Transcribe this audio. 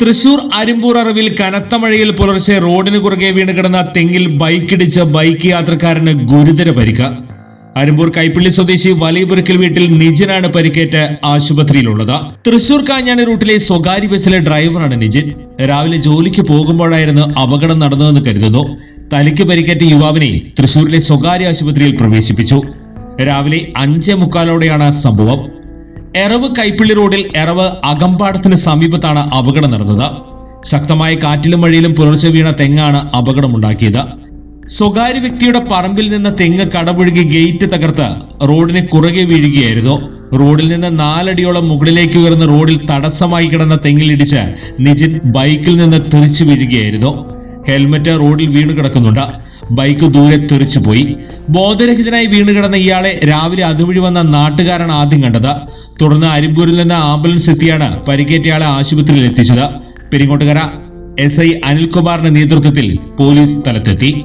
തൃശൂർ അരിമ്പൂർ അറിവിൽ കനത്ത മഴയിൽ പുലർച്ചെ റോഡിന് കുറുകെ വീണ് കിടന്ന തെങ്ങിൽ ബൈക്കിടിച്ച ബൈക്ക് യാത്രക്കാരന് ഗുരുതര പരിക്ക. അരിമ്പൂർ കൈപ്പള്ളി സ്വദേശി വലിയപുരക്കൽ വീട്ടിൽ നിജിനാണ് പരിക്കേറ്റ് ആശുപത്രിയിലുള്ളത്. തൃശൂർ കാഞ്ഞാണി റൂട്ടിലെ സ്വകാര്യ ബസ്സിലെ ഡ്രൈവറാണ് നിജിൻ. രാവിലെ ജോലിക്ക് പോകുമ്പോഴായിരുന്നു അപകടം നടന്നതെന്ന് കരുതുന്നു. തലയ്ക്ക് പരിക്കേറ്റ യുവാവിനെ തൃശൂരിലെ സ്വകാര്യ ആശുപത്രിയിൽ പ്രവേശിപ്പിച്ചു. രാവിലെ അഞ്ചേ മുക്കാലോടെയാണ് സംഭവം. എറവ് കൈപ്പിള്ളി റോഡിൽ എറവ് അകമ്പാടത്തിന് സമീപത്താണ് അപകടം നടന്നത്. ശക്തമായ കാറ്റിലും മഴയിലും പുലർച്ചെ വീണ തെങ്ങാണ് അപകടമുണ്ടാക്കിയത്. സ്വകാര്യ വ്യക്തിയുടെ പറമ്പിൽ നിന്ന് തെങ്ങ് കടപുഴുകി ഗേറ്റ് തകർത്ത് റോഡിന് കുറുകെ വീഴുകയായിരുന്നു. റോഡിൽ നിന്ന് നാലടിയോളം മുകളിലേക്ക് ഉയർന്ന റോഡിൽ തടസ്സമായി കിടന്ന തെങ്ങിലിടിച്ച് നിജിൻ ബൈക്കിൽ നിന്ന് തെറിച്ചു വീഴുകയായിരുന്നു. ഹെൽമറ്റ് റോഡിൽ വീണു കിടക്കുന്നുണ്ട് ബൈക്ക് ദൂരെ തെറിച്ചുപോയി ബോധരഹിതനായി വീണു കിടന്ന ഇയാളെ രാവിലെ അതുവഴി വന്ന നാട്ടുകാരാണ് ആദ്യം കണ്ടത്. തുടർന്ന് അരിമ്പൂരിൽ നിന്ന് ആംബുലൻസ് എത്തിയാണ് പരിക്കേറ്റയാളെ ആശുപത്രിയിൽ എത്തിച്ചത്. പെരിങ്ങോട്ടുകര എസ് ഐ അനിൽകുമാറിന്റെ നേതൃത്വത്തിൽ പോലീസ് സ്ഥലത്തെത്തി.